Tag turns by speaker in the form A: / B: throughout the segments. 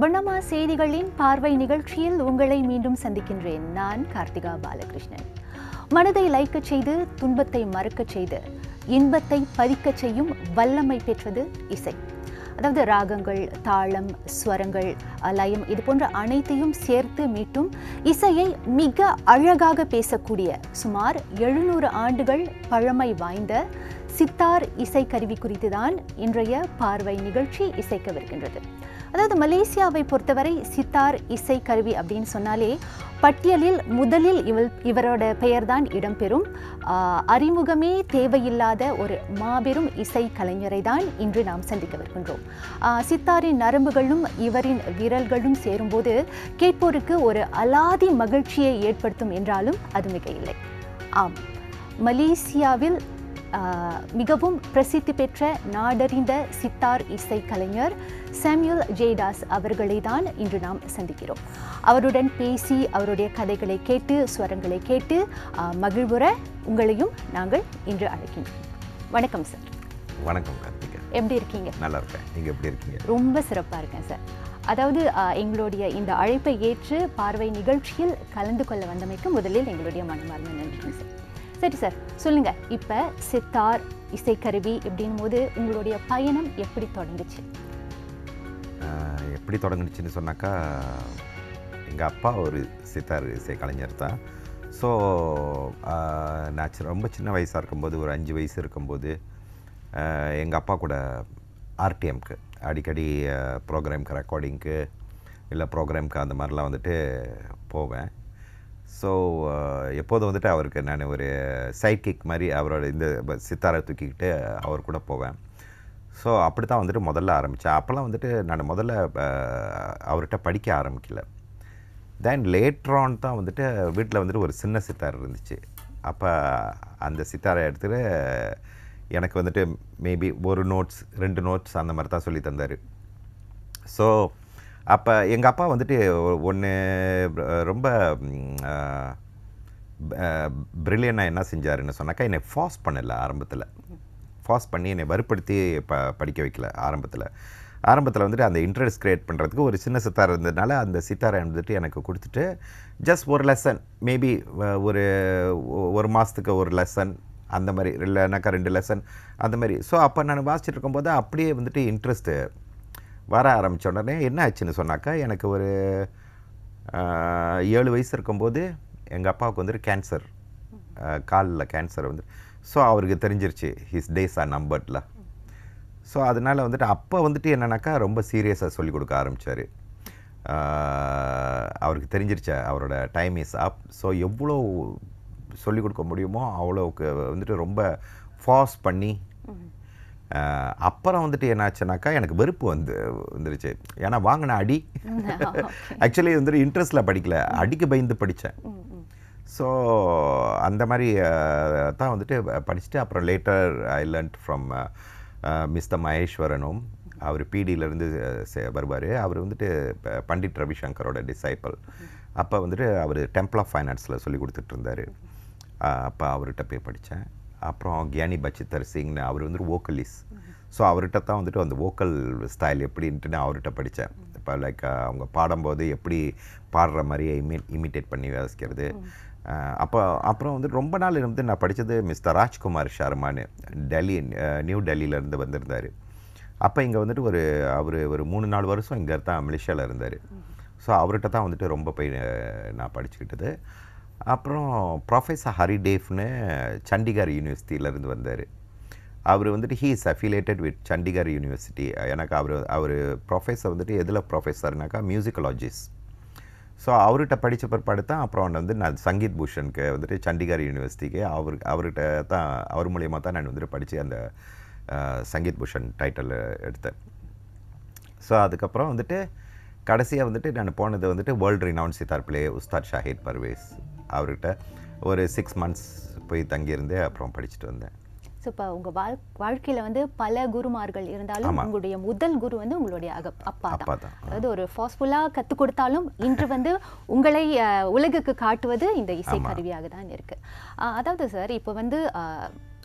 A: வண்ணமா செய்திகளின் பார்வை நிகழ்ச்சியில் உங்களை மீண்டும் சந்திக்கின்றேன். நான் கார்த்திகா பாலகிருஷ்ணன். மனதை லைக்கச் செய்து துன்பத்தை மறுக்கச் செய்து இன்பத்தை பதிக்கச் செய்யும் வல்லமை பெற்றது இசை. அதாவது ராகங்கள் தாளம் ஸ்வரங்கள் லயம் இது போன்ற அனைத்தையும் சேர்த்து மீட்டும் இசையை மிக அழகாக பேசக்கூடிய சுமார் எழுநூறு ஆண்டுகள் பழமை வாய்ந்த சித்தார் இசைக்கருவி குறித்து தான் இன்றைய பார்வை நிகழ்ச்சி இசைக்கவிருக்கின்றது. அதாவது மலேசியாவை பொறுத்தவரை சித்தார் இசைக்கருவி அப்படின்னு சொன்னாலே பட்டியலில் முதலில் இவள் இவரோட பெயர்தான் இடம்பெறும். அறிமுகமே தேவையில்லாத ஒரு மாபெரும் இசை கலைஞரை தான் இன்று நாம் சந்திக்கவிருக்கின்றோம். வருகின்றோம் சித்தாரின் நரம்புகளும் இவரின் விரல்களும் சேரும்போது கேட்போருக்கு ஒரு அலாதி மகிழ்ச்சியை ஏற்படுத்தும் என்றாலும் அது மிக இல்லை ஆம் மலேசியாவில் மிகவும் பிரசித்தி பெற்ற நாடறிந்த சித்தார் இசை கலைஞர் சாமுவேல் ஜேடாஸ் அவர்களை தான் இன்று நாம் சந்திக்கிறோம். அவருடன் பேசி அவருடைய கதைகளை கேட்டு ஸ்வரங்களை கேட்டு மகிழ்வுற உங்களையும் நாங்கள் இன்று அழைக்கின்றோம் வணக்கம் சார்.
B: வணக்கம் கார்த்திகா.
A: எப்படி இருக்கீங்க?
B: நல்லா இருக்கேன் நீங்கள் எப்படி இருக்கீங்க?
A: ரொம்ப சிறப்பாக இருக்கேன் சார். அதாவது எங்களுடைய இந்த அழைப்பை ஏற்று பார்வை நிகழ்ச்சியில் கலந்து கொள்ள வந்தமைக்கு முதலில் எங்களுடைய மனமார்ந்த நன்றி சார். சரி சார் சொல்லுங்கள் இப்போ சித்தார் இசைக்கருவி இப்படின் போது உங்களுடைய பயணம் எப்படி தொடங்குச்சு?
B: எப்படி தொடங்குச்சுன்னு சொன்னாக்கா எங்கள் அப்பா ஒரு சித்தார் இசை கலைஞர் தான் ஸோ நான் ரொம்ப சின்ன வயசாக இருக்கும்போது ஒரு அஞ்சு வயசு இருக்கும்போது எங்கள் அப்பா கூட ஆர்டிஎம்க்கு அடிக்கடி ப்ரோக்ராம்க்கு ரெக்கார்டிங்க்கு இல்லை ப்ரோக்ராம்க்கு அந்த மாதிரிலாம் வந்துட்டு போவேன். ஸோ uh, எப்போதும் வந்துட்டு அவருக்கு நான் ஒரு சைட் கிக் மாதிரி அவரோட இந்த சித்தாரை தூக்கிக்கிட்டு அவர் கூட போவேன். ஸோ அப்படி தான் வந்துட்டு முதல்ல ஆரம்பித்தேன் அப்போல்லாம் வந்துட்டு நான் முதல்ல அவர்கிட்ட படிக்க ஆரம்பிக்கல. தென் லேட்ரான் தான் வந்துட்டு வீட்டில் வந்துட்டு ஒரு சின்ன சித்தார் இருந்துச்சு. அப்போ அந்த சித்தாரை எடுத்துகிட்டு எனக்கு வந்துட்டு மேபி ஒரு நோட்ஸ் ரெண்டு நோட்ஸ் அந்த மாதிரி தான் சொல்லி தந்தார். ஸோ அப்போ எங்கள் அப்பா வந்துட்டு ஒன்று ரொம்ப பிரில்லியனாக என்ன செஞ்சாருன்னு சொன்னாக்கா என்னை ஃபாஸ் பண்ணல ஆரம்பத்தில். ஃபாஸ் பண்ணி என்னை வறுப்படுத்தி ப படிக்க வைக்கல ஆரம்பத்தில். ஆரம்பத்தில் வந்துட்டு அந்த இன்ட்ரெஸ்ட் கிரியேட் பண்ணுறதுக்கு ஒரு சின்ன சித்தார் இருந்ததுனால அந்த சித்தாரை வந்துட்டு எனக்கு கொடுத்துட்டு ஜஸ்ட் ஒரு லெசன் மேபி ஒரு ஒரு மாதத்துக்கு ஒரு லெசன் அந்த மாதிரி இல்லைனாக்கா ரெண்டு லெசன் அந்த மாதிரி. ஸோ அப்போ நான் வாசிச்சுட்டு இருக்கும்போது அப்படியே வந்துட்டு இன்ட்ரெஸ்ட்டு வர ஆரம்பித்த உடனே என்ன ஆச்சுன்னு சொன்னாக்கா எனக்கு ஒரு ஏழு வயசு இருக்கும்போது எங்கள் அப்பாவுக்கு வந்துட்டு கேன்சர் காலில் கேன்சர் வந்து ஸோ அவருக்கு தெரிஞ்சிருச்சு his days are numbered so அதனால் வந்துட்டு அப்போ வந்துட்டு என்னன்னாக்கா ரொம்ப சீரியஸாக சொல்லிக் கொடுக்க ஆரம்பித்தார் அவருக்கு தெரிஞ்சிருச்சு அவரோட டைம் இஸ் அப் ஸோ எவ்வளோ சொல்லிக் கொடுக்க முடியுமோ அவ்வளோவுக்கு வந்துட்டு ரொம்ப ஃபாஸ் பண்ணி அப்புறம் வந்துட்டு என்னாச்சுனாக்கா எனக்கு வெறுப்பு வந்து வந்துருச்சு. ஏன்னா வாங்கின அடி. ஆக்சுவலி வந்துட்டு இன்ட்ரெஸ்ட்டில் படிக்கல. அடிக்கு பயந்து படித்தேன். ஸோ அந்த மாதிரி தான் வந்துட்டு படிச்சுட்டு அப்புறம் later I learned from mister மகேஸ்வரனும் அவர் பிடியிலேருந்து வருவார். அவர் வந்துட்டு பண்டிட் ரவிசங்கரோட டிசைபிள் அப்போ வந்துட்டு அவர் டெம்பிள் ஆஃப் ஃபைனான்ஸில் சொல்லி கொடுத்துட்டு இருந்தார். அப்போ அவர்கிட்ட போய் படித்தேன். அப்புறம் கியானி பச்சித்தர் சிங்னு அவர் வந்துட்டு வோக்கலிஸ் ஸோ அவர்கிட்ட தான் வந்துட்டு அந்த வோக்கல் ஸ்டைல் எப்படின்ட்டு நான் அவர்கிட்ட படித்தேன். இப்போ லைக் அவங்க பாடும்போது எப்படி பாடுற மாதிரியே இமி இமிட்டேட் பண்ணி வாசிக்கிறது அப்போ அப்புறம் வந்து ரொம்ப நாள் இருந்து நான் படித்தது மிஸ்டர் ராஜ்குமார் ஷர்மான்னு டெல்லி நியூ டெல்லியிலேருந்து வந்திருந்தார். அப்போ இங்கே வந்துட்டு ஒரு அவர் ஒரு மூணு நாலு வருஷம் இங்கே தான் மலேசியாவில் இருந்தார். ஸோ அவர்கிட்ட தான் வந்துட்டு ரொம்ப போய் நான் படிச்சுக்கிட்டது. அப்புறம் ப்ரொஃபஸர் ஹரிடேவ்னு சண்டிகர் யூனிவர்சிட்டியிலேருந்து வந்தார். அவர் வந்துட்டு he is affiliated with Chandigarh university எனக்கு அவர் அவர் ப்ரொஃபஸர் வந்துட்டு எதில் ப்ரொஃபஸர்னாக்கா மியூசிக்கலாஜிஸ்ட் ஸோ அவர்கிட்ட படித்த பிற்பாடு தான் அப்புறம் வந்து நான் சங்கீத் பூஷனுக்கு வந்துட்டு சண்டிகர் யூனிவர்சிட்டிக்கு அவர் அவர்கிட்ட தான் அவர் மூலியமாக தான் நான் வந்துட்டு படித்து அந்த சங்கீத் பூஷன் டைட்டில் எடுத்தேன். ஸோ அதுக்கப்புறம் வந்துட்டு கடைசியாக வந்துட்டு நான் போனது வந்துட்டு world renown sitar play Ustad Shahid Parvez அவர்கிட்ட ஒரு சிக்ஸ் மந்த்ஸ் போய் தங்கியிருந்து அப்புறம் படிச்சுட்டு வந்தேன்.
A: ஸோ இப்போ உங்கள் வாழ் வாழ்க்கையில் வந்து பல குருமார்கள் இருந்தாலும். உங்களுடைய முதல் குரு வந்து உங்களுடைய அக அப்பா தான். அதாவது ஒரு ஃபாஸ்ஃபுல்லாக கற்றுக் கொடுத்தாலும் இன்று வந்து உங்களை உலகுக்கு காட்டுவது இந்த இசை
B: ஆமா.
A: கருவியாக தான் இருக்கு. அதாவது சார் இப்போ வந்து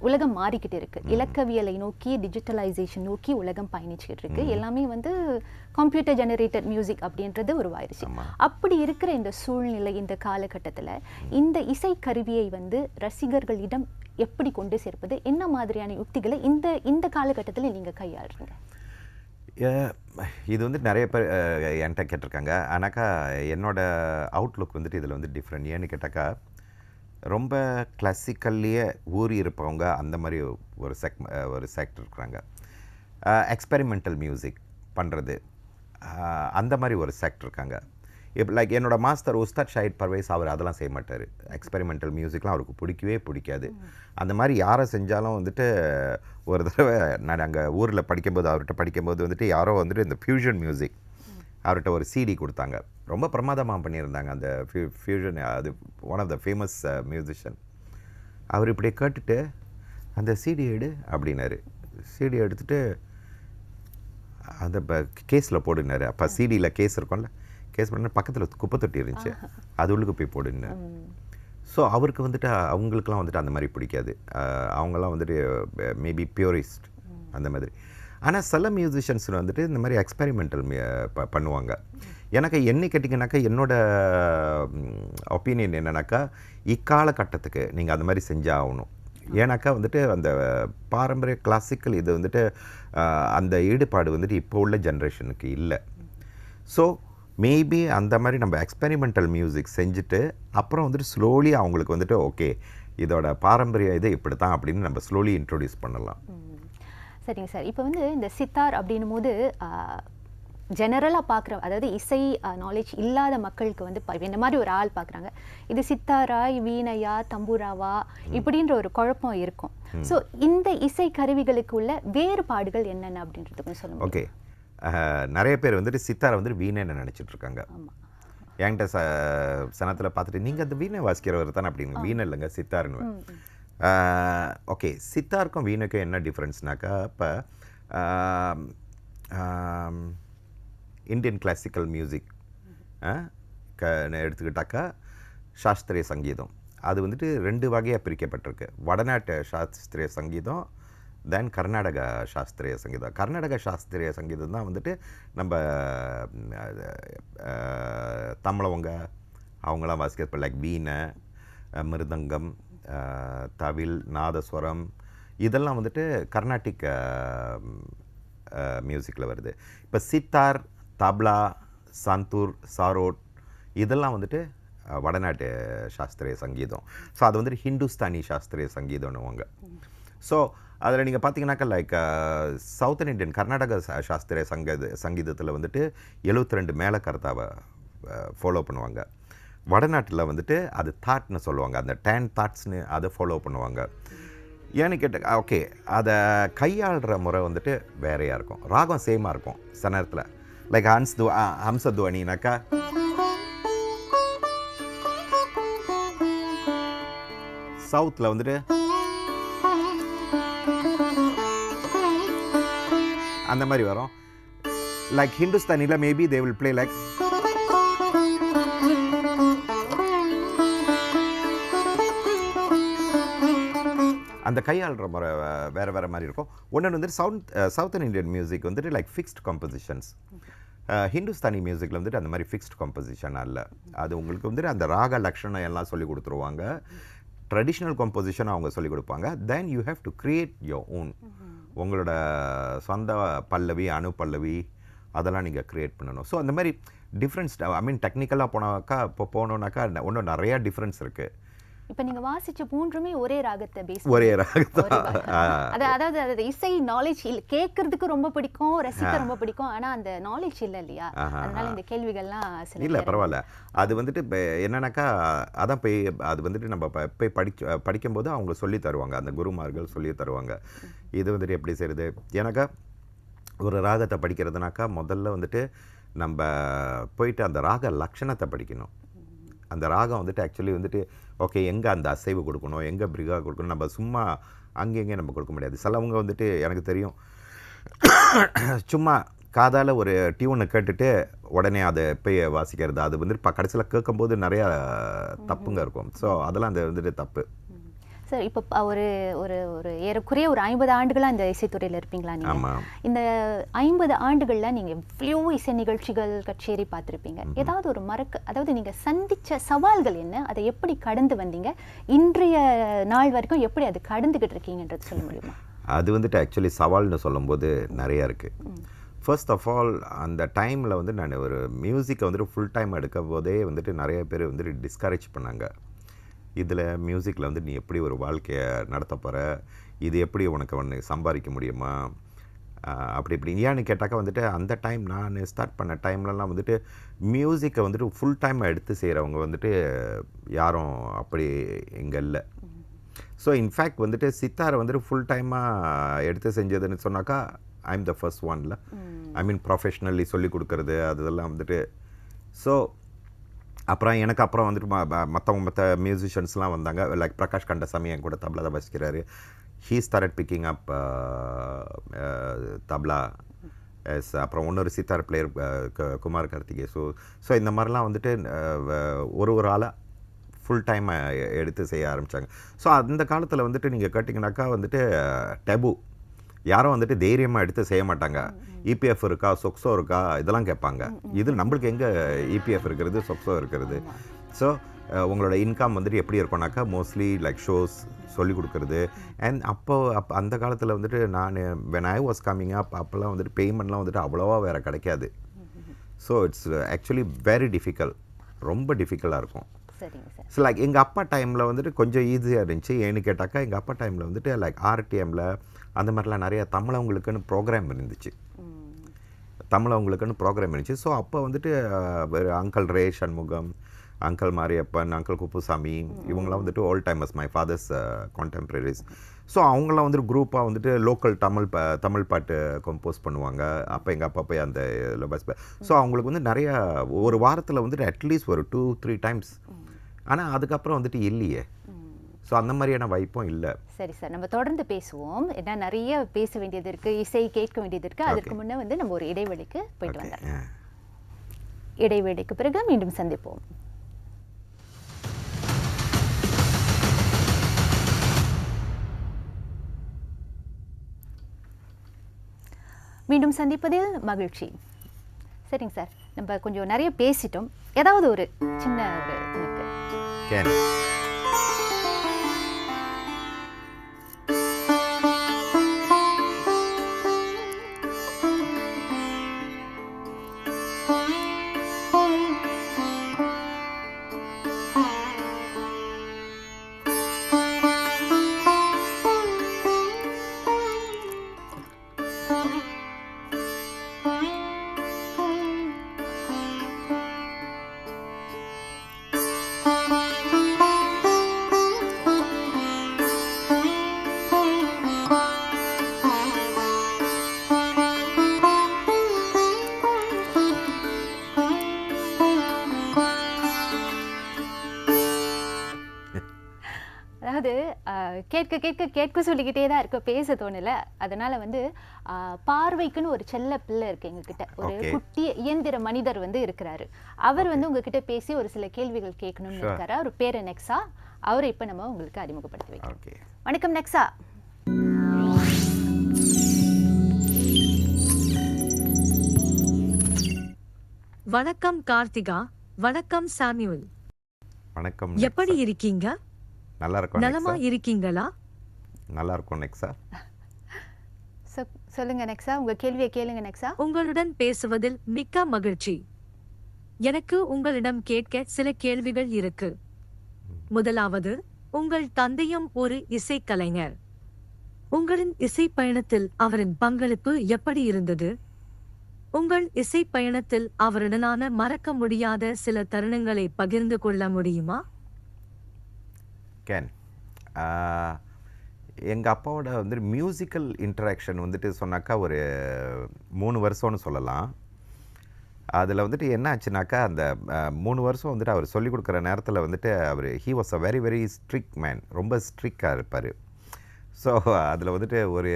A: உலகம் மாறிக்கிட்டு இருக்கு. இலக்கவியலை நோக்கி டிஜிட்டலைசேஷன் நோக்கி உலகம் பயணிச்சுக்கிட்டு இருக்கு. எல்லாமே வந்து கம்ப்யூட்டர் ஜெனரேட்டட் மியூசிக் அப்படின்றது உருவாயிருச்சு. அப்படி இருக்கிற இந்த சூழ்நிலை இந்த காலகட்டத்துல இந்த இசை கருவியை வந்து ரசிகர்களிடம் எப்படி கொண்டு சேர்ப்பது? என்ன மாதிரியான யுக்திகளை இந்த இந்த காலகட்டத்தில் நீங்கள் கையாளுறீங்க?
B: இது வந்து நிறைய பேர் என்கிட்ட கேட்டிருக்காங்க. ஆனாக்கா என்னோட அவுட்லுக் வந்துட்டு இதில் வந்து டிஃப்ரெண்ட் ஏன்னு கேட்டாக்கா ரொம்ப கிளாசிக்கல்லையே ஊறி இருப்பவங்க அந்த மாதிரி ஒரு செக் ஒரு செக்டர் இருக்கிறாங்க. எக்ஸ்பெரிமெண்டல் மியூசிக் பண்ணுறது அந்த மாதிரி ஒரு செக்டர் இருக்காங்க. இப்போ லைக் என்னோட மாஸ்டர் உஸ்தாத் ஷாஹித் பர்வேஸ் அவர் அதெல்லாம் செய்ய மாட்டார். எக்ஸ்பெரிமெண்டல் மியூசிக்லாம் அவருக்கு பிடிக்கவே பிடிக்காது. அந்த மாதிரி யாரை செஞ்சாலும் வந்துட்டு ஒரு தடவை நான் அங்கே ஊரில் படிக்கும்போது அவர்கிட்ட படிக்கும்போது வந்துட்டு யாரோ வந்துட்டு இந்த ஃப்யூஷன் மியூசிக் அவர்கிட்ட ஒரு சிடி கொடுத்தாங்க. ரொம்ப பிரமாதமாக பண்ணியிருந்தாங்க அந்த ஃபியூ ஃப்யூஷன் அது one of the famous musician அவர் இப்படி கேட்டுட்டு அந்த சிடி எடு அப்படின்னாரு. சிடி எடுத்துட்டு அந்த கேஸில் போடுனாரு. அப்போ சிடியில் கேஸ் இருக்கும்ல? கேஸ் பண்ண பக்கத்தில் குப்பை தொட்டி இருந்துச்சு. அது உள்ளுக்கு போய் போடுன்னு ஸோ அவருக்கு வந்துட்டு அவங்களுக்குலாம் வந்துட்டு அந்த மாதிரி பிடிக்காது. அஹ் அவங்கெல்லாம் வந்துட்டு மேபி பியூரிஸ்ட் அந்த மாதிரி. ஆனால் சில மியூசிஷியன்ஸ் வந்துட்டு இந்த மாதிரி எக்ஸ்பெரிமெண்டல் பண்ணுவாங்க. எனக்கு என்ன கேட்டிங்கனாக்கா என்னோட ஒப்பீனியன் என்னன்னாக்கா இக்காலகட்டத்துக்கு நீங்கள் அந்த மாதிரி செஞ்சே ஆகணும். ஏன்னாக்கா வந்துட்டு அந்த பாரம்பரிய கிளாசிக்கல் இது வந்துட்டு அந்த ஈடுபாடு வந்துட்டு இப்போ உள்ள ஜென்ரேஷனுக்கு இல்லை. ஸோ மேபி அந்த மாதிரி நம்ம எக்ஸ்பெரிமெண்டல் மியூசிக் செஞ்சுட்டு அப்புறம் வந்துட்டு ஸ்லோலி அவங்களுக்கு வந்துட்டு ஓகே இதோட பாரம்பரிய இது இப்படி தான் அப்படின்னு நம்ம ஸ்லோலி இன்ட்ரோடியூஸ் பண்ணலாம்.
A: சரிங்க சார். இப்போ வந்து இந்த சித்தார் அப்படின்னும் போது ஜெனரலாக பார்க்குற அதாவது இசை நாலேஜ் இல்லாத மக்களுக்கு வந்து இந்த மாதிரி ஒரு ஆள் பார்க்குறாங்க இது சித்தாரா வீணையா தம்பூராவா இப்படின்ற ஒரு குழப்பம் இருக்கும். ஸோ இந்த இசை கருவிகளுக்கு உள்ள வேறுபாடுகள் என்னென்ன அப்படின்றது கொஞ்சம் சொல்லுங்க.
B: ஓகே நிறைய பேர் வந்துட்டு சித்தாரை வந்துட்டு வீணைன்னு நினச்சிட்டு இருக்காங்க. என்கிட்ட ச சனத்தில் பார்த்துட்டு நீங்கள் அந்த வீணை வாசிக்கிறவர் தானே அப்படின்னு வீணை இல்லைங்க சித்தாருன்னு. ஓகே சித்தாருக்கும் வீணைக்கும் என்ன டிஃப்ரென்ஸ்னாக்கா இப்போ இந்தியன் கிளாசிக்கல் மியூசிக் க எடுத்துக்கிட்டாக்கா சாஸ்திரிய சங்கீதம். அது வந்துட்டு ரெண்டு வகையாக பிரிக்கப்பட்டிருக்கு. வடநாட்டு சாஸ்திரிய சங்கீதம் தென் கர்நாடக சாஸ்திரிய சங்கீதம். கர்நாடக சாஸ்திரிய சங்கீதம் தான் வந்துட்டு நம்ம தமிழவங்க அவங்களாம் வாசிக்க இப்போ லைக் வீணை மிருதங்கம் தவில் நாதஸ்வரம் இதெல்லாம் வந்துட்டு கர்நாட்டிக் மியூசிக்கில் வருது. இப்போ சித்தார் தப்லா சந்தூர் சாரோட் இதெல்லாம் வந்துட்டு வடநாட்டு சாஸ்திரிய சங்கீதம். ஸோ அது வந்துட்டு ஹிந்துஸ்தானி சாஸ்திரிய சங்கீதம்னுவாங்க ஸோ அதில் நீங்கள் பார்த்தீங்கன்னாக்கா like south uh, Indian Carnatic சாஸ்திரிய சங்கீத சங்கீதத்தில் வந்துட்டு 72 ரெண்டு மேலக்கர்த்தாவை ஃபாலோ பண்ணுவாங்க. வடநாட்டில் வந்துட்டு அது தாட்னு சொல்லுவாங்க. அந்த டேன் தாட்ஸ்னு அதை ஃபாலோ பண்ணுவாங்க. ஏன்னு கேட்ட ஓகே அதை கையாளுற முறை வந்துட்டு வேறையாக இருக்கும். ராகம் சேமாக இருக்கும் சில நேரத்தில். லைக் ஹன்ஸ் து ஹம்சத்வனினாக்கா சவுத்தில் வந்துட்டு அந்த மாதிரி வரும். Like ஹிந்துஸ்தானியில் maybe they will play like அந்த கையாளுற முறை வேறு வேற மாதிரி இருக்கும். ஒன்று வந்துட்டு சவுத் சவுத்தன் இந்தியன் மியூசிக் வந்துட்டு லைக் ஃபிக்ஸ்ட் கம்போசிஷன்ஸ் ஹிந்துஸ்தானி மியூசிக்கில் வந்துட்டு அந்த மாதிரி ஃபிக்ஸ்ட் கம்போசிஷன் அல்ல. அது உங்களுக்கு வந்துட்டு அந்த ராக லக்ஷணம் எல்லாம் சொல்லி கொடுத்துருவாங்க. ட்ரெடிஷ்னல் கம்போசிஷன் அவங்க சொல்லி கொடுப்பாங்க. Then you have to create your own உங்களோட சொந்த பல்லவி அணு பல்லவி அதெல்லாம் நீங்கள் க்ரியேட் பண்ணணும். ஸோ அந்த மாதிரி டிஃப்ரென்ஸ் ஐ மீன் டெக்னிக்கலாக போனாக்கா இப்போ போனோம்னாக்கா இன்னும் நிறையா டிஃப்ரென்ஸ் இருக்குது
A: இப்போ நீங்க வாசிச்ச மூன்றுமே ஒரே ராகத்தை பேஸ்
B: ஒரே ராகத்தான்
A: அது அதாவது அது இசை நாலேஜ் இல்ல கேட்கறதுக்கு ரொம்ப பிடிக்கும் ரசிக்க ரொம்ப பிடிக்கும் ஆனா அந்த நாலேஜ் இல்ல இல்லையா? அதனால இந்த கேள்விகள்லாம்
B: இல்லை பரவாயில்ல. அது வந்துட்டு இப்போ என்னன்னாக்கா அதான் போய் அது வந்துட்டு நம்ம போய் படிக்க படிக்கும்போது அவங்க சொல்லி தருவாங்க. அந்த குருமார்கள் சொல்லி தருவாங்க. இது வந்துட்டு எப்படி செய்யுது ஏன்னாக்கா ஒரு ராகத்தை படிக்கிறதுனாக்கா முதல்ல வந்துட்டு நம்ம போயிட்டு அந்த ராக லக்ஷணத்தை படிக்கணும். அந்த ராகம் வந்துட்டு ஆக்சுவலி வந்துட்டு ஓகே எங்கே அந்த அசைவு கொடுக்கணும்? எங்கே பிரிகா கொடுக்கணும்? நம்ம சும்மா அங்கே இங்கே நம்ம கொடுக்க முடியாது. சிலவங்க வந்துட்டு எனக்கு தெரியும். சும்மா காதால் ஒரு டியூனை கேட்டுட்டு உடனே அதை போய் வாசிக்கிறது. அது வந்துட்டு கடைசியில் கேட்கும்போது நிறையா தப்புங்க இருக்கும். ஸோ அதெல்லாம் அந்த வந்துட்டு தப்பு.
A: சார் இப்போ ஒரு ஒரு ஒரு ஏறக்குறைய ஒரு ஐம்பது ஆண்டுகளா இந்த இசைத்துறையில் இருப்பீங்களா நீங்க?
B: ஆமாம்
A: இந்த ஐம்பது ஆண்டுகள்ல நீங்க எவ்வளோ இசை நிகழ்ச்சிகள் கச்சேரி பார்த்திருப்பீங்க? ஏதாவது ஒரு மறக்க அதாவது நீங்க சந்திச்ச சவால்கள் என்ன? அதை எப்படி கடந்து வந்தீங்க? இன்றைய நாள் வரைக்கும் எப்படி அது கடந்துகிட்டு இருக்கீங்கன்றது சொல்ல முடியுமா?
B: அது வந்துட்டு ஆக்சுவலி சவால்னு சொல்லும்போது நிறைய இருக்குது ஃபர்ஸ்ட் ஆஃப் ஆல் அந்த டைமில் வந்து நான் ஒரு மியூசிக்கை வந்துட்டு ஃபுல் டைம் எடுக்க போதே வந்துட்டு நிறைய பேர் வந்துட்டு டிஸ்கரேஜ் பண்ணாங்க. இதில் மியூசிக்கில் வந்து நீ எப்படி ஒரு வாழ்க்கையை நடத்த போகிற? இது எப்படி உனக்கு ஒன்று சம்பாதிக்க முடியுமா? அப்படி இப்படி. ஏன்னு கேட்டாக்கா வந்துட்டு அந்த டைம் நான் ஸ்டார்ட் பண்ண டைம்லலாம் வந்துட்டு மியூசிக்கை வந்துட்டு ஃபுல் டைம் எடுத்து செய்கிறவங்க வந்துட்டு யாரும் அப்படி இங்கே இல்லை. ஸோ இன்ஃபேக்ட் வந்துட்டு சித்தாரை வந்துட்டு ஃபுல் டைமாக எடுத்து செஞ்சதுன்னு சொன்னாக்கா ஐ எம் த ஃபர்ஸ்ட் ஒன்ல ஐ மீன் ப்ரொஃபஷ்னலி சொல்லி கொடுக்கறது அதெல்லாம் வந்துட்டு. ஸோ அப்புறம் எனக்கு அப்புறம் வந்துட்டு மற்றவங்க மற்ற மியூசிஷியன்ஸ்லாம் வந்தாங்க. லைக் பிரகாஷ் கண்டசாமி என் கூட தபலா தான் வாசிக்கிறாரு he start picking up tabla as அப்புறம் இன்னொரு sitar player uh, Kumar Karthike so so இந்த மாதிரிலாம் வந்துட்டு uh, ஒரு ஒரு ஆளாக ஃபுல் டைம் எடுத்து செய்ய ஆரம்பித்தாங்க ஸோ அந்த காலத்தில் வந்துட்டு நீங்கள் கேட்டிங்கனாக்கா வந்துட்டு uh, டெபு யாரும் வந்துட்டு தைரியமாக எடுத்து செய்ய மாட்டாங்க. இபிஎஃப் இருக்கா சொக்ஸோ இருக்கா இதெல்லாம் கேட்பாங்க. இது நம்மளுக்கு எங்கே இபிஎஃப் இருக்கிறது சொக்ஸோ இருக்கிறது. ஸோ உங்களோட இன்கம் வந்துட்டு எப்படி இருக்கும்னாக்கா மோஸ்ட்லி லைக் ஷோஸ் சொல்லி கொடுக்குறது. அண்ட் அப்போ அப்போ அந்த காலத்தில் வந்துட்டு நான் when I was coming up அப்போல்லாம் வந்துட்டு பேமெண்ட்லாம் வந்துட்டு அவ்வளோவா வேறு கிடைக்காது. So it's actually very difficult ரொம்ப டிஃபிகல்ட்டாக இருக்கும். ஸோ லைக் எங்கள் அப்பா டைமில் வந்துட்டு கொஞ்சம் ஈஸியாக இருந்துச்சு. ஏன்னு கேட்டாக்கா எங்கள் அப்பா டைமில் வந்துட்டு லைக் ஆர்டிஎம்மில் அந்த மாதிரிலாம் நிறைய தமிழவங்களுக்குன்னு ப்ரோக்ராம் இருந்துச்சு. தமிழவங்களுக்குன்னு ப்ரோக்ராம் இருந்துச்சு. ஸோ அப்போ வந்துட்டு அங்கிள் ரே சண்முகம் அங்கிள் மாரியப்பன் அங்கிள் குப்புசாமி இவங்களாம் வந்துட்டு old timers my father's contemporaries so அவங்களாம் வந்துட்டு குரூப்பாக வந்துட்டு லோக்கல் தமிழ் ப தமிழ் பாட்டு கம்போஸ் பண்ணுவாங்க. அப்போ எங்கள் அப்பா போய் அந்த இதில் பஸ் ஸோ அவங்களுக்கு வந்து நிறையா ஒரு வாரத்தில் வந்துட்டு அட்லீஸ்ட் ஒரு டூ த்ரீ டைம்ஸ் ஆனால் அதுக்கப்புறம் வந்துட்டு இல்லையே. ஸோ அந்த மாதிரியான வாய்ப்பும் இல்லை.
A: சரி சார். நம்ம தொடர்ந்து பேசுவோம். ஏன்னா நிறைய பேச வேண்டியது இருக்கு இசை கேட்க வேண்டியது இருக்கு. அதற்கு முன்னே வந்து நம்ம ஒரு இடைவெளிக்கு போயிட்டு வந்துடலாம். இடைவேளைக்கு பிறகு மீண்டும் சந்திப்போம். மீண்டும் சந்திப்பதில் மகிழ்ச்சி. சரிங்க சார். நம்ம கொஞ்சம் நிறைய பேசிட்டோம். ஏதாவது ஒரு சின்ன ஒரு கேட்க கேட்க கேட்க சொல்லிக்கிட்டே தான் இருக்க. பேச தோணல. அதனால வந்து பார்வைக்குன்னு ஒரு செல்ல பிள்ளை இருக்கு எங்ககிட்ட. ஒரு. குட்டி இயந்திர மனிதர் வந்து இருக்கிறாரு. அவர் வந்து உங்ககிட்ட பேசி ஒரு சில கேள்விகள் கேட்கணும்னு. இருக்காரு. அவர் பேரு நெக்ஸா. அவரை இப்ப நம்ம உங்களுக்கு அறிமுகப்படுத்தி வைக்கிறோம். வணக்கம் நெக்ஸா.
C: வணக்கம் கார்த்திகா. வணக்கம் சாமியுல்
B: வணக்கம்
C: எப்படி. இருக்கீங்க?
B: நல்லா இருக்கும்
C: நலமா. இருக்கீங்களா?
B: நல்லா இருக்கும் நெக்ஸா
A: சொல்லுங்க நெக்ஸா உங்க கேள்வியை கேளுங்க நெக்ஸா
C: உங்களுடன் பேசுவதில் மிக்க மகிழ்ச்சி. எனக்கு உங்களிடம் கேட்க சில கேள்விகள் இருக்கு. முதலாவது உங்கள் தந்தையும் ஒரு இசைக்கலைஞர். உங்களின் இசை பயணத்தில் அவரின் பங்களிப்பு எப்படி இருந்தது? உங்கள் இசை பயணத்தில் அவருடனான மறக்க முடியாத சில தருணங்களை பகிர்ந்து கொள்ள முடியுமா?
B: கேன் எங்கள் அப்பாவோட வந்து மியூசிக்கல் இன்டராக்ஷன் வந்துட்டு சொன்னாக்கா ஒரு மூணு வருஷம்னு சொல்லலாம். அதில் வந்துட்டு என்ன ஆச்சுனாக்கா அந்த மூணு வருஷம் வந்துட்டு அவர் சொல்லிக் கொடுக்குற நேரத்தில் வந்துட்டு அவர் he was a very very strict man ரொம்ப ஸ்ட்ரிக்டாக இருப்பார். ஸோ அதில் வந்துட்டு ஒரு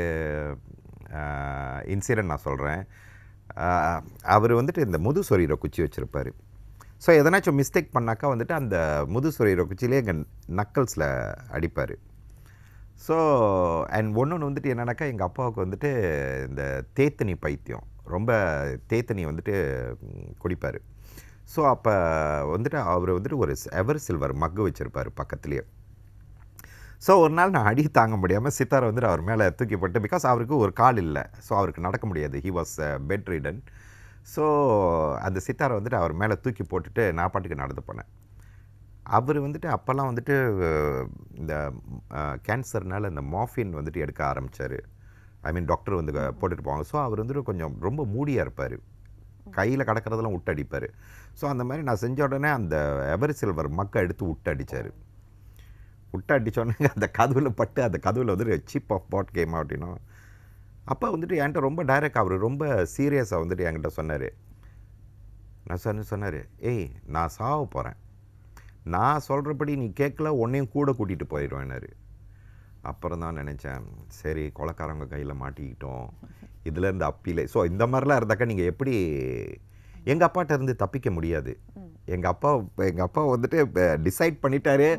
B: இன்சிடென்ட் நான் சொல்கிறேன் அவர் வந்துட்டு இந்த முது சொரீரை குச்சி வச்சுருப்பார். ஸோ எதனாச்சும் மிஸ்டேக் பண்ணாக்கா வந்துட்டு அந்த முது குச்சிலே எங்கள் நக்கல்ஸில் அடிப்பார். ஸோ அண்ட் ஒன்று வந்துட்டு என்னன்னாக்கா எங்கள் அப்பாவுக்கு வந்துட்டு இந்த தேத்தனி பைத்தியம். ரொம்ப தேத்தனி வந்துட்டு குடிப்பார். ஸோ அப்போ வந்துட்டு அவர் வந்துட்டு ஒரு எவர் சில்வர் மக்கு வச்சுருப்பார் பக்கத்துலேயே ஸோ ஒரு நாள் நான் அடி தாங்க முடியாமல் சித்தாரை வந்துட்டு அவர் மேலே தூக்கி போட்டு பிகாஸ் அவருக்கு ஒரு கால் இல்லை. ஸோ அவருக்கு நடக்க முடியாது. He was bedridden so அந்த சித்தாரை வந்துட்டு அவர் மேலே தூக்கி போட்டுட்டு நான் பாட்டுக்கு நடந்து போனேன். அவர் வந்துட்டு அப்போல்லாம் வந்துட்டு இந்த கேன்சர்னால் இந்த மாஃபின் வந்துட்டு எடுக்க ஆரம்பித்தார் ஐ மீன் டாக்டர் வந்து போட்டுட்டு போவாங்க. ஸோ அவர் வந்துட்டு கொஞ்சம் ரொம்ப மூடியாக இருப்பார். கையில் கடக்கிறதெல்லாம் விட்டடிப்பார் ஸோ அந்த மாதிரி நான் செஞ்ச உடனே அந்த எவர் சில்வர் மக்கை எடுத்து விட்டடித்தார் விட்டு அடித்தோடனே அந்த கதவில் பட்டு அந்த கதவில் வந்து சீப் ஆஃப் பாட் கேம் அப்படின்னா அப்போ வந்துட்டு என்கிட்ட ரொம்ப டைரக்ட் அவர் ரொம்ப சீரியஸாக வந்துட்டு என்கிட்ட சொன்னார். நான் சொன்ன சொன்னார்? ஏய் நான் சாவ போகிறேன் நான் சொல்கிறபடி நீ கேட்கல உன்னையும் கூட கூட்டிகிட்டு போயிடுவேன்னாரு. அப்புறம் தான் நினச்சேன் சரி கொலைக்காரங்க கையில் மாட்டிக்கிட்டோம். இதுலேருந்து அப்பிலே. ஸோ இந்த மாதிரிலாம் இருந்தாக்கா நீங்கள் எப்படி எங்கள் அப்பாட்ட இருந்து தப்பிக்க முடியாது. எங்கள் அப்பா எங்கள் அப்பா வந்துட்டு டிசைட் பண்ணிட்டாரு.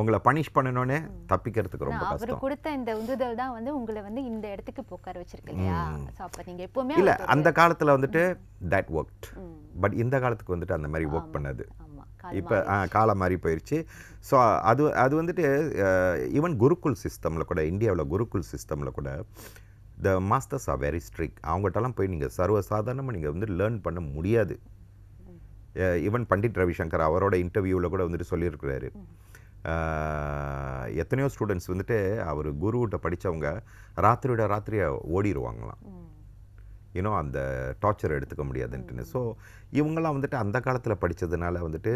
B: உங்களை பனிஷ் பண்ணணுன்னே தப்பிக்கிறதுக்கு ரொம்ப
A: அவர் கொடுத்த இந்த உந்துதல் தான் வந்து உங்களை வந்து இந்த இடத்துக்கு உட்கார வச்சிருக்கு இல்லையா? சோ அப்ப நீங்க எப்பவுமே
B: இல்லை அந்த காலத்தில் வந்துட்டு தட் ஒர்க்ட். பட் இந்த காலத்துக்கு வந்துட்டு அந்த மாதிரி ஒர்க் பண்ணாது. இப்போ காலம் மாறி போயிடுச்சு ஸோ அது அது வந்துட்டு ஈவன் குருகுல் சிஸ்டமில் கூட இந்தியாவில் குருகுல் சிஸ்டமில் கூட the masters are very strict அவங்ககிட்டலாம் போய் நீங்கள் சர்வசாதாரணமாக நீங்கள் வந்து லேர்ன் பண்ண முடியாது. ஈவன் பண்டிட் ரவிசங்கர் அவரோட இன்டர்வியூவில் கூட வந்துட்டு சொல்லியிருக்கிறாரு. எத்தனையோ ஸ்டூடெண்ட்ஸ் வந்துட்டு அவர் குருகிட்ட படித்தவங்க ராத்திரியோட ராத்திரியை ஓடிடுவாங்களாம். இன்னும் அந்த டார்ச்சர் எடுத்துக்க முடியாதுன்ட்டுன்னு. ஸோ இவங்கெல்லாம் வந்துட்டு அந்த காலத்தில் படித்ததுனால வந்துட்டு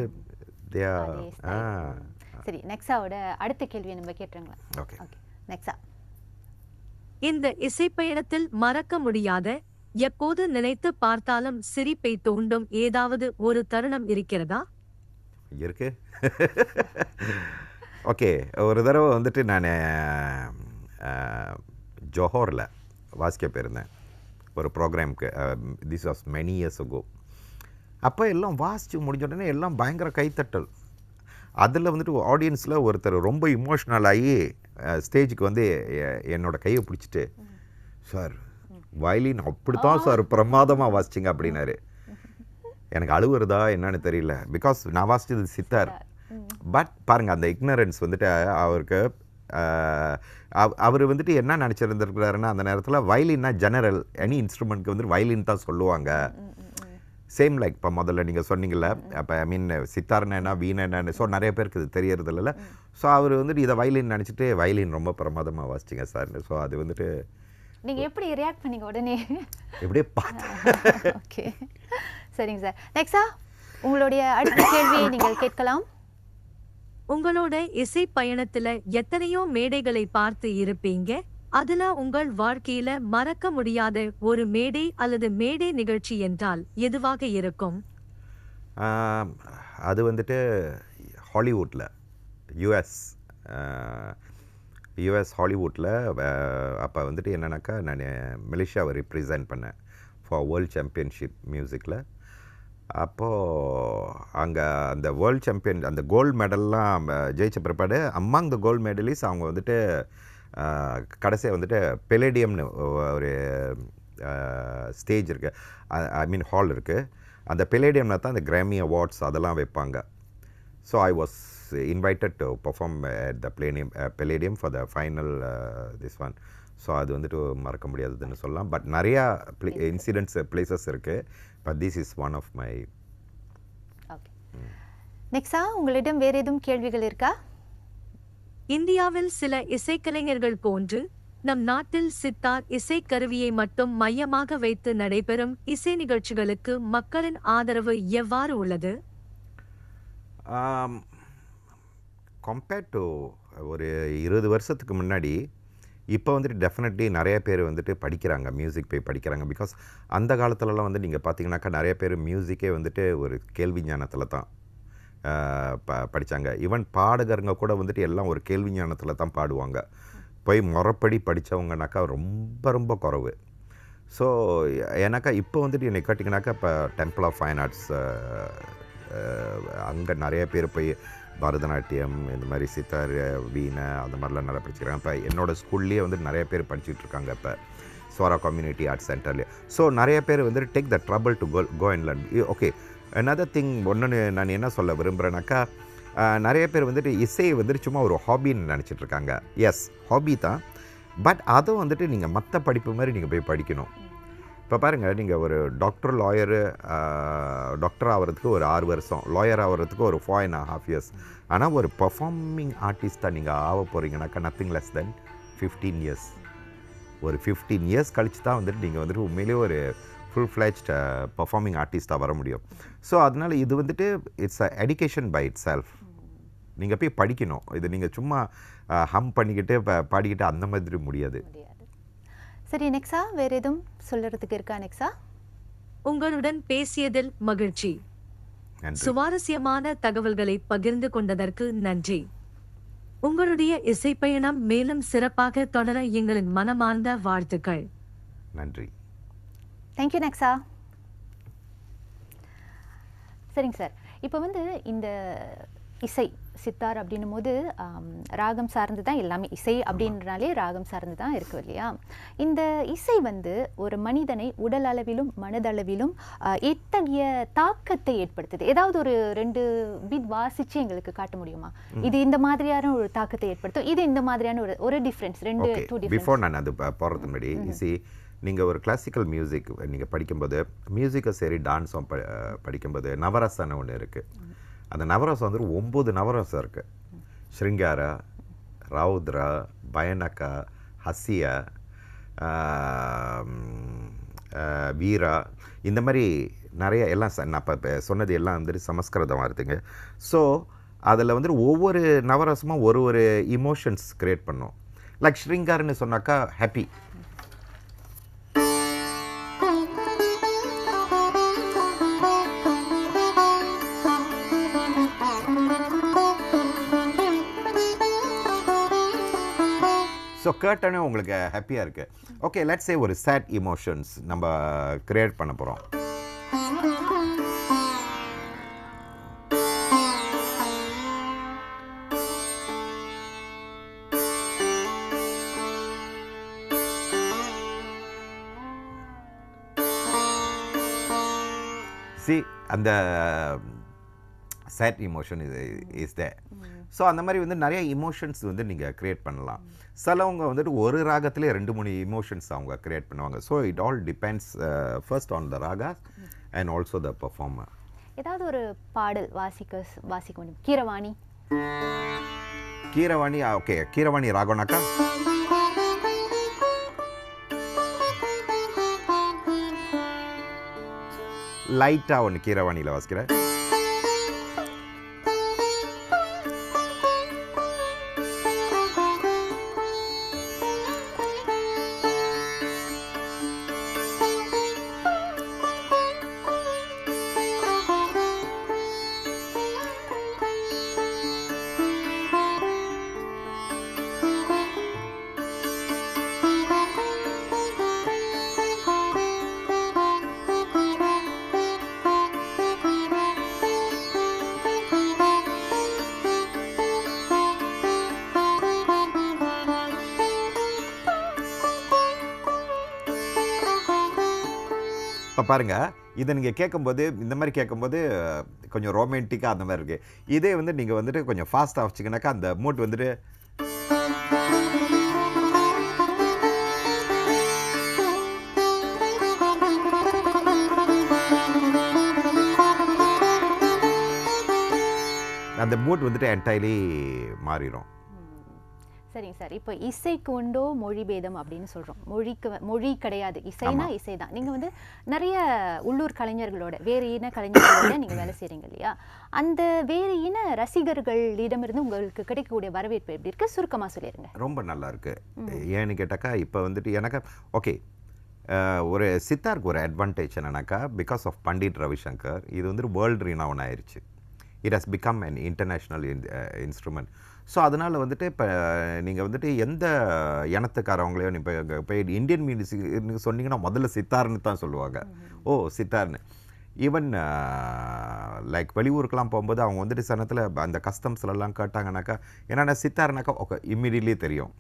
B: தே
A: அதே
B: ஆ.
A: சரி நெக்ஸாவோட அடுத்த கேள்வியை நம்ம கேட்டுருங்களா
B: ஓகே
A: ஓகே நெக்ஸா.
C: இந்த இசைப்பயணத்தில் மறக்க முடியாத எப்போது நினைத்து பார்த்தாலும் சிரிப்பை தூண்டும் ஏதாவது ஒரு தருணம் இருக்கிறதா?
B: இருக்கு. ஓகே ஒரு தடவை வந்துட்டு நான் ஜோஹோரில் வாசிக்க போயிருந்தேன். ஒரு ப்ரோக்ராம்க்கு this was many years ago. அப்போ எல்லாம் வாசித்து முடிஞ்ச உடனே எல்லாம் பயங்கர கைத்தட்டல். அதில் வந்துட்டு ஆடியன்ஸில் ஒருத்தர் ரொம்ப இமோஷ்னல் ஆகி ஸ்டேஜுக்கு வந்து எ- என்னோட கையை பிடிச்சிட்டு சார் வயலின் அப்படித்தான் சார் பிரமாதமாக வாசிச்சிங்க அப்படின்னாரு. எனக்கு அழுவுறதா என்னன்னு தெரியல. பிகாஸ் நான் வாசிச்சது சித்தார். பட் பாருங்க அந்த இக்னரன்ஸ் வந்துட்டு அவருக்கு அவர் வந்துட்டு என்ன நினச்சிருந்துருக்கிறாருன்னா அந்த நேரத்தில் வயலின்னா ஜெனரல் எனி இன்ஸ்ட்ருமெண்ட்க்கு வந்து வயலின் தான் சொல்லுவாங்க. சேம் லைக் இப்போ முதல்ல நீங்கள் சொன்னீங்கல்ல அப்போ ஐ மீன் சித்தார்னா என்ன வீணை என்னன்னு ஸோ நிறைய பேருக்கு இது தெரியறது இல்லைல்ல ஸோ அவர் வந்துட்டு இதை வயலின் நினச்சிட்டு வயலின் ரொம்ப பிரமாதமாக வாசிச்சிங்க சார் ஸோ அது வந்துட்டு
A: நீங்க எப்படி ரியாக்ட் பண்ணீங்க உடனே?
B: எப்படியே பார்த்து.
A: ஓகே சரிங்க சார். நெக்ஸா உங்களுடைய அடுத்த கேள்வியை நீங்கள் கேட்கலாம்.
C: உங்களோட இசை பயணத்துல எத்தனையோ மேடைகளை பார்த்து இருப்பீங்க? அதுல உங்கள் வாழ்க்கையில மறக்க முடியாத ஒரு மேடை அல்லது மேடை நிகழ்ச்சி என்றால் எதுவாக இருக்கும்?
B: அது வந்துட்டு ஹாலிவுட்டில் யூஎஸ் யூஎஸ் ஹாலிவுட்டில் அப்போ வந்துட்டு என்னன்னாக்கா நான் மலேசியாவை ரிப்ரசன்ட் பண்ணேன். ஃபார் வேர்ல்ட் சாம்பியன்ஷிப் மியூசிக்கில் அப்போது அங்கே அந்த வேர்ல்ட் சாம்பியன் அந்த கோல்டு மெடல்லாம் ஜெயிச்ச பிற்பாடு அம்மாங் த கோல்டு மெடலிஸ் அவங்க வந்துட்டு கடைசியாக வந்துட்டு பெலேடியம்னு ஒரு ஸ்டேஜ் இருக்குது ஐ மீன் ஹால் இருக்குது அந்த பெலேடியம்னா தான் அந்த கிராமி அவார்ட்ஸ் அதெல்லாம் வைப்பாங்க. So I was invited to perform at the பிளேனியம் Palladium for the final this one so அது வந்துட்டு மறக்க முடியாததுன்னு சொல்லலாம். பட் நிறையா ப்ளே இன்சிடென்ட்ஸ் பிளேசஸ் இருக்குது but this is one of my
A: okay next உங்களிடம் வேற எதுவும் கேள்விகள் இருக்கா?
C: இந்தியாவில் சில இசைக்கலைஞர்கள் போன்று நம் நாட்டில் சித்தார் இசைக்கருவியை மட்டும் மையமாக வைத்து நடைபெறும் இசை நிகழ்ச்சிகளுக்கு மக்களின் ஆதரவு எவ்வாறு உள்ளது?
B: கம்பேர்ட் டு ஒரு இருபது வருஷத்துக்கு முன்னாடி இப்போ வந்துட்டு டெஃபினெட்லி நிறைய பேர் வந்துட்டு படிக்கிறாங்க மியூசிக் போய் படிக்கிறாங்க. பிகாஸ் அந்த காலத்துலலாம் வந்து நீங்கள் பார்த்தீங்கன்னாக்கா நிறைய பேர் மியூசிக்கே வந்துட்டு ஒரு கேள்வி ஞானத்தில் தான் ப படித்தாங்க ஈவன் பாடகருங்க கூட வந்துட்டு எல்லாம் ஒரு கேள்வி ஞானத்தில் தான் பாடுவாங்க. போய் முறப்படி படித்தவங்கனாக்கா ரொம்ப ரொம்ப குறைவு. ஸோ ஏன்னாக்கா இப்போ வந்துட்டு என்னை கேட்டிங்கனாக்கா இப்போ டெம்பிள் ஆஃப் ஃபைன் ஆர்ட்ஸ் அங்கே நிறைய பேர் போய் பரதநாட்டியம் இந்த மாதிரி சித்தார் வீணை அந்த மாதிரிலாம் நல்லா படிச்சுக்கிறாங்க இப்போ என்னோடய ஸ்கூல்லேயே வந்து நிறைய பேர் படிச்சுட்டு இருக்காங்க இப்போ. சோரா கம்யூனிட்டி ஆர்ட்ஸ் சென்டர்லேயே ஸோ நிறைய பேர் வந்து take the trouble to go go and learn okay என்னதர் thing ஒன்று நான் என்ன சொல்ல விரும்புகிறேன்னாக்கா நிறைய பேர் வந்துட்டு இசையை வந்துட்டு சும்மா ஒரு ஹாபின்னு நினச்சிட்ருக்காங்க எஸ் ஹாபி தான். பட் அதுவும் வந்துட்டு நீங்கள் மற்ற படிப்பு மாதிரி நீங்கள் போய் படிக்கணும். இப்போ பாருங்கள் நீங்கள் ஒரு டாக்டர் லாயரு டாக்டர் ஆகிறதுக்கு ஒரு ஆறு வருஷம். லாயர் ஆகிறதுக்கு ஒரு ஃபோர் அண்ட் ஹாஃப் இயர்ஸ் ஆனால் ஒரு பர்ஃபார்மிங் ஆர்டிஸ்ட்டாக நீங்கள் ஆக போகிறீங்கனாக்கா nothing less than fifteen years ஒரு ஃபிஃப்டீன் இயர்ஸ் கழிச்சு தான் வந்துட்டு நீங்கள் வந்துட்டு உண்மையிலேயே ஒரு ஃபுல் ஃப்ளெஜ்ட் பர்ஃபார்மிங் ஆர்டிஸ்ட்டாக வர முடியும். ஸோ அதனால் இது வந்துட்டு it's a education by itself நீங்கள் போய் படிக்கணும். இது நீங்கள் சும்மா ஹம் பண்ணிக்கிட்டு ப- பாடிக்கிட்டு அந்த மாதிரி முடியாது.
A: சரி நெக்ஸா? வேற எதுவும் சொல்லுறதுக்கு இருக்கா நெக்ஸா?
C: உங்களுடன் பேசியதில் மகிழ்ச்சி. சுவாரஸ்யமான தகவல்களை பகிர்ந்து கொண்டதற்கு நன்றி. உங்களுடைய இசைப்பயணம் மேலும் சிறப்பாக தொடர எங்களின் மனமார்ந்த வாழ்த்துக்கள்.
B: நன்றி.
A: Thank you Nexa. சரிங்க சார். இப்போ வந்து இந்த இசை சித்தார் அப்படின்னும் போது ராகம் சார்ந்து தான் எல்லாமே இசை அப்படின்றனாலே ராகம் சார்ந்து தான் இருக்கு இல்லையா? இந்த இசை வந்து ஒரு மனிதனை உடல் அளவிலும் மனதளவிலும் எத்தகைய தாக்கத்தை ஏற்படுத்துது? ஏதாவது ஒரு ரெண்டு பீட் வாசிச்சு எங்களுக்கு காட்ட முடியுமா? இது இந்த மாதிரியான ஒரு தாக்கத்தை ஏற்படுத்தும் இது இந்த மாதிரியான ஒரு ஒரு டிஃப்ரென்ஸ் ரெண்டு டூ
B: பிஃபோர் நான் அது ப- போறதுக்கு முன்னாடி இசி நீங்கள் ஒரு கிளாசிக்கல் மியூசிக் நீங்கள் படிக்கும்போது மியூசிக்கை சரி டான்ஸும் ப படிக்கும்போது நவரசன்னு ஒன்று இருக்குது அந்த நவரசம் வந்து ஒம்பது நவரசம் இருக்குது ஸ்ருங்காரா ரவுத்ரா பயனக்கா ஹசியா வீரா இந்த மாதிரி நிறைய எல்லாம் ச- நான் இப்போ சொன்னது எல்லாம் வந்துட்டு சமஸ்கிருதம் வருதுங்க ஸோ அதில் வந்துட்டு ஒவ்வொரு நவரசமும் ஒரு ஒரு இமோஷன்ஸ் க்ரியேட் பண்ணும். லைக் ஸ்ரிங்கார்னு சொன்னாக்கா ஹாப்பி கேட்டோன்னே உங்களுக்கு ஹாப்பியாக இருக்குது ஓகே லெட்ஸ் சே ஒரு சேட் இமோஷன்ஸ் நம்ம கிரியேட் பண்ண போகிறோம் சி அந்த சேட் இமோஷன் இது இஸ் தே ஸோ அந்த மாதிரி வந்து நிறைய இமோஷன்ஸ் வந்து நீங்கள் க்ரியேட் பண்ணலாம். சிலவங்க வந்துட்டு ஒரு ராகத்திலே ரெண்டு மூணு இமோஷன்ஸ் அவங்க க்ரியேட் பண்ணுவாங்க. So it all depends first on the raga and also the performer
A: ஏதாவது ஒரு பாடல் வாசிக்க வாசிக்க முடியும். கீரவாணி.
B: கீரவாணி ஓகே கீரவாணி ராகம்னாக்கா? லைட்டாக ஒன்று கீரவாணியில் வாசிக்கிறேன். இப்போ பாருங்க இதை நீங்கள் கேட்கும்போது இந்த மாதிரி கேட்கும்போது கொஞ்சம் ரொமான்டிக்காக அந்த மாதிரி இருக்குது இதே வந்து நீங்கள் வந்துட்டு கொஞ்சம் ஃபாஸ்ட்டாக வச்சிங்கனாக்கா அந்த மூட் வந்துட்டு அந்த மூட் வந்துட்டு என்டையர்லி மாறிடும்
A: சரிங்க சார். இப்போ இசைக்கு உண்டோ மொழி பேதம் அப்படின்னு சொல்றோம். மொழிக்கு மொழி கிடையாது. இசைனா இசை தான் நீங்க வந்து நிறைய உள்ளூர் கலைஞர்களோட வேறு இன கலைஞர்களோட நீங்க வேலை செய்றீங்க இல்லையா? அந்த வேறு இன ரசிகர்களிடமிருந்து உங்களுக்கு கிடைக்கக்கூடிய வரவேற்பு எப்படி இருக்கு? சுருக்கமா சொல்லிருங்க.
B: ரொம்ப நல்லா இருக்கு. ஏன்னு கேட்டாக்கா இப்போ வந்துட்டு எனக்கு ஓகே. ஒரு சித்தாருக்கு ஒரு அட்வான்டேஜ் என்னன்னாக்கா பிகாஸ் ஆஃப் பண்டிட் ரவிசங்கர் இது வந்துட்டு வேர்ல்டு ரீனவுன் ஆயிருச்சு. It has become an international instrument so அதனால் வந்துட்டு இப்போ நீங்கள் வந்துட்டு எந்த இனத்துக்காரவங்களையோ இப்போ போய் இந்தியன் மியூசிக் சொன்னீங்கன்னா முதல்ல சித்தார்னு தான் சொல்லுவாங்க. ஓ சித்தார்னு. ஈவன் லைக் வெளியூருக்கெலாம் போகும்போது அவங்க வந்துட்டு சில நேரத்தில் அந்த கஸ்டம்ஸ்லலாம் கேட்டாங்கனாக்கா என்னென்ன சித்தார்னாக்கா ஓகே இம்மிடியட்லி தெரியும்.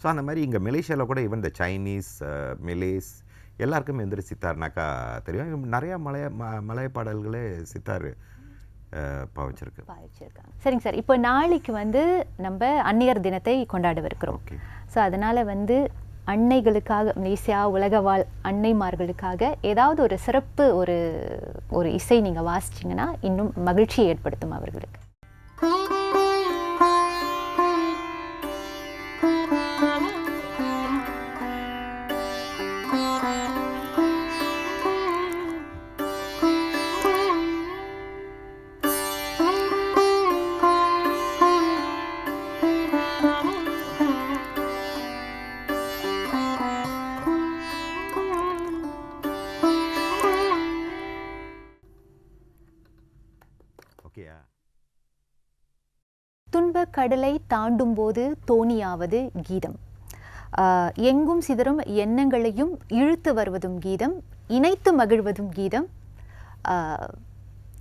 B: ஸோ அந்த மாதிரி இங்கே மலேசியாவில் கூட ஈவன் இந்த சைனீஸ் மிலேஸ் எல்லாருக்குமே வந்துட்டு சித்தார்னாக்கா தெரியும். நிறையா மலைய ம மலைய பாடல்களே சித்தார். பாவிச்சிருக்கு.
A: பாவிச்சிருக்காங்க. சரிங்க சார். இப்போ நாளைக்கு வந்து நம்ம அன்னையர் தினத்தை கொண்டாடவிருக்கிறோம். ஸோ அதனால் வந்து அன்னைகளுக்காக மலேசியா உலக வாழ் அன்னைமார்களுக்காக ஏதாவது ஒரு சிறப்பு ஒரு ஒரு இசை நீங்கள் வாசிச்சிங்கன்னா இன்னும் மகிழ்ச்சியை ஏற்படுத்தும் அவர்களுக்கு. கடலை தாண்டும் போது தோணியாவது கீதம். எங்கும் சிதறும் எண்ணங்களையும் இழுத்து வருவதும் கீதம் இணைத்து மகிழ்வதும் கீதம்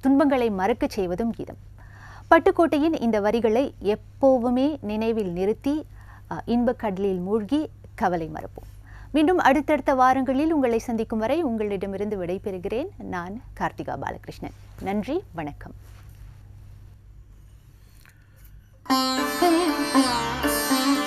A: துன்பங்களை மறக்கச் செய்வதும் கீதம். பட்டுக்கோட்டையின் இந்த வரிகளை எப்போவுமே நினைவில் நிறுத்தி இன்பக் கடலில் மூழ்கி கவலை மறப்போம். மீண்டும் அடுத்தடுத்த வாரங்களில் உங்களை சந்திக்கும் வரை உங்களிடமிருந்து விடைபெறுகிறேன். நான் கார்த்திகா பாலகிருஷ்ணன். நன்றி வணக்கம். Thank you.